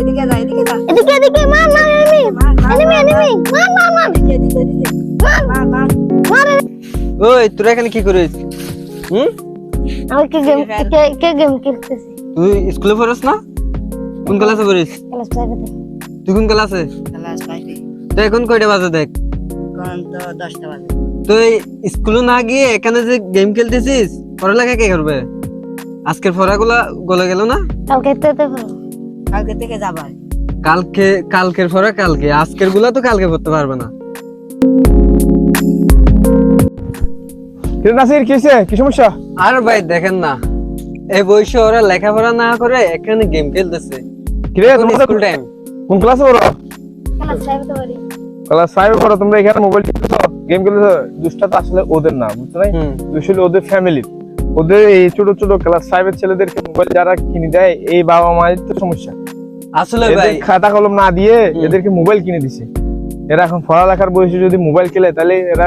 এদিকে যা এদিকে যা। এদিকে এদিকে মার মার এনিমি এনিমি এনিমি মার মার মার এদিকে এদিকে এদিকে। মার মার মার ওই তোরা এখানে কি করিস? হুম? আমি কি গেম কে কে গেম খেলতেছি? তুই স্কুলে পড়িস না? কোন ক্লাসে পড়িস? ক্লাস ফাইভে তুই কোন ক্লাসে? ক্লাস ফাইভে। তো এখন কয়টা বাজে দেখ? কোন তো দশটা বাজে। তুই স্কুলে না গিয়ে এখানে যে গেম খেলতেছিস পড়ালেখা কে করবে? আজকের পড়াগুলা গলে গেল না? কালকে তো কালকে থেকে যাবার কালকে কালকের পড়া কালকে। আজকেরগুলা তো কালকে পড়তে পারবে না। কিরে নাসির কি কি সমস্যা? আর ভাই দেখেন না। এই বয়সে ওরা লেখাপড়া না করে এখানে গেম খেলতেছে। কিরে স্কুল টাইম কোন ক্লাসে পড়ো? ক্লাস ফাইভে তো পারি ক্লাস ফাইভে পড়ো তোমরা এখানে মোবাইল খেলতেছো গেম খেলতেছো। দুষ্টা তো আসলে ওদের না বুঝছ হুম। আসলে ওদের ফ্যামিলি ওদের এই ছোট ছোট ক্লাস ফাইভের ছেলেদেরকে মোবাইল যারা কিনে দেয় এই বাবা মায়ের তো সমস্যা। আসলে ভাই খাতা কলম না দিয়ে এদেরকে মোবাইল কিনে দিছে। এরা এখন পড়ালেখার বয়সে যদি মোবাইল খেলে তাহলে এরা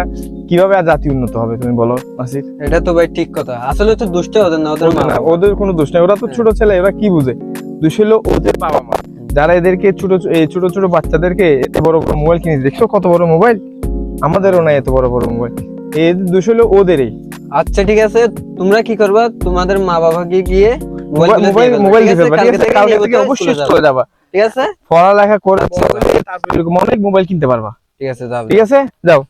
কীভাবে আর জাতি উন্নত হবে তুমি বলো নাসির এটা তো ভাই ঠিক কথা। আসলে তো দুষ্ট ওদের না ওদের ওদের না, ওদের কোনো দোষ নেই। ওরা তো ছোট ছেলে এরা কি বুঝে? দোষ হলো ওদের বাবা মা। যারা এদেরকে ছোট এই ছোট ছোট বাচ্চাদেরকে এত বড় বড় মোবাইল কিনে। দেখছ কত বড় মোবাইল আমাদেরও নাই এত বড় বড় মোবাইল এই দোষ হলো ওদেরই। আচ্ছা ঠিক আছে। তোমরা কি করবা? তোমাদের মা বাবাকে গিয়ে মোবাইল মোবাইল আছে? কালকে থেকে অবশ্যই চলে যাবা। ঠিক আছে? পড়ালেখা করে তারপরে এরকম অনেক মোবাইল কিনতে পারবা। ঠিক আছে যাও। ঠিক আছে? যাও।